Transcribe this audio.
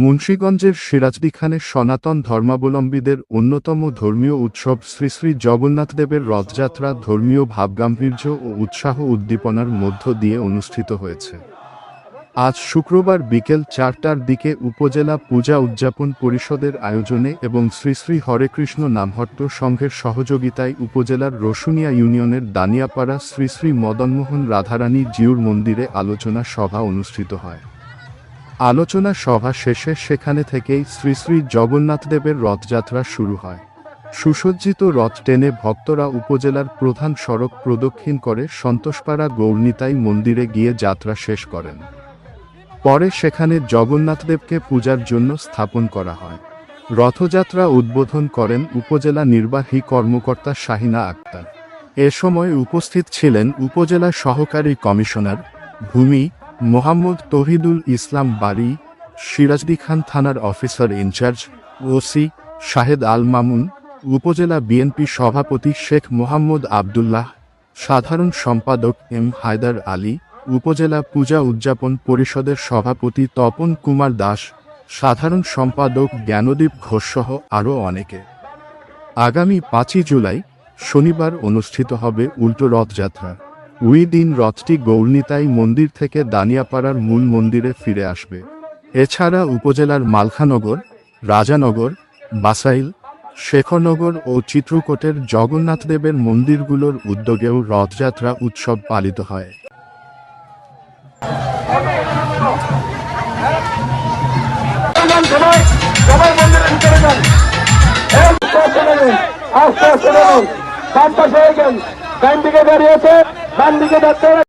মুন্সীগঞ্জের সিরাজদিখানে সনাতন ধর্মাবলম্বীদের অন্যতম ধর্মীয় উৎসব শ্রী শ্রী জগন্নাথদেবের রথযাত্রা ধর্মীয় ভাবগাম্ভীর্য ও উৎসাহ উদ্দীপনার মধ্য দিয়ে অনুষ্ঠিত হয়েছে। আজ শুক্রবার বিকেল চারটার দিকে উপজেলা পূজা উদযাপন পরিষদের আয়োজনে এবং শ্রী শ্রী হরেকৃষ্ণ নামহট্ট সংঘের সহযোগিতায় উপজেলার রসুনিয়া ইউনিয়নের দানিয়াপাড়া শ্রী শ্রী মদনমোহন রাধারানী জিউর মন্দিরে আলোচনা সভা অনুষ্ঠিত হয়। আলোচনা সভা শেষে সেখানে থেকেই শ্রী শ্রী জগন্নাথদেবের রথযাত্রা শুরু হয়। সুসজ্জিত রথ টেনে ভক্তরা উপজেলার প্রধান সড়ক প্রদক্ষিণ করে সন্তোষপাড়া গৌরনিতাই মন্দিরে গিয়ে যাত্রা শেষ করেন। পরে সেখানে জগন্নাথদেবকে পূজার জন্য স্থাপন করা হয়। রথযাত্রা উদ্বোধন করেন উপজেলা নির্বাহী কর্মকর্তা শাহিনা আক্তার। এ সময় উপস্থিত ছিলেন উপজেলা সহকারী কমিশনার ভূমি মোহাম্মদ তহিদুল ইসলাম বাড়ি সিরাজদি খান থানার officer in charge, OC, Shahed Al Mamun, উপজেলা বিএনপি সভাপতি শেখ মোহাম্মদ আবদুল্লাহ, সাধারণ সম্পাদক এম হায়দার আলী, উপজেলা পূজা উদযাপন পরিষদের সভাপতি তপন কুমার দাস, সাধারণ সম্পাদক জ্ঞানদীপ ঘোষসহ আরও অনেকে। আগামী পাঁচই জুলাই শনিবার অনুষ্ঠিত হবে উল্টো রথযাত্রা। ওই দিন রথটি গৌরনিতাই মন্দির থেকে দানিয়াপাড়ার মূল মন্দিরে ফিরে আসবে। এছাড়া উপজেলার মালখানগর, রাজানগর, বাসাইল, শেখরনগর ও চিত্রকোটের জগন্নাথদেবের মন্দিরগুলোর উদ্যোগেও রথযাত্রা উৎসব পালিত হয়। আস্তে আস্তে দাঁড়িয়েছে ডান দিকে যাচ্ছে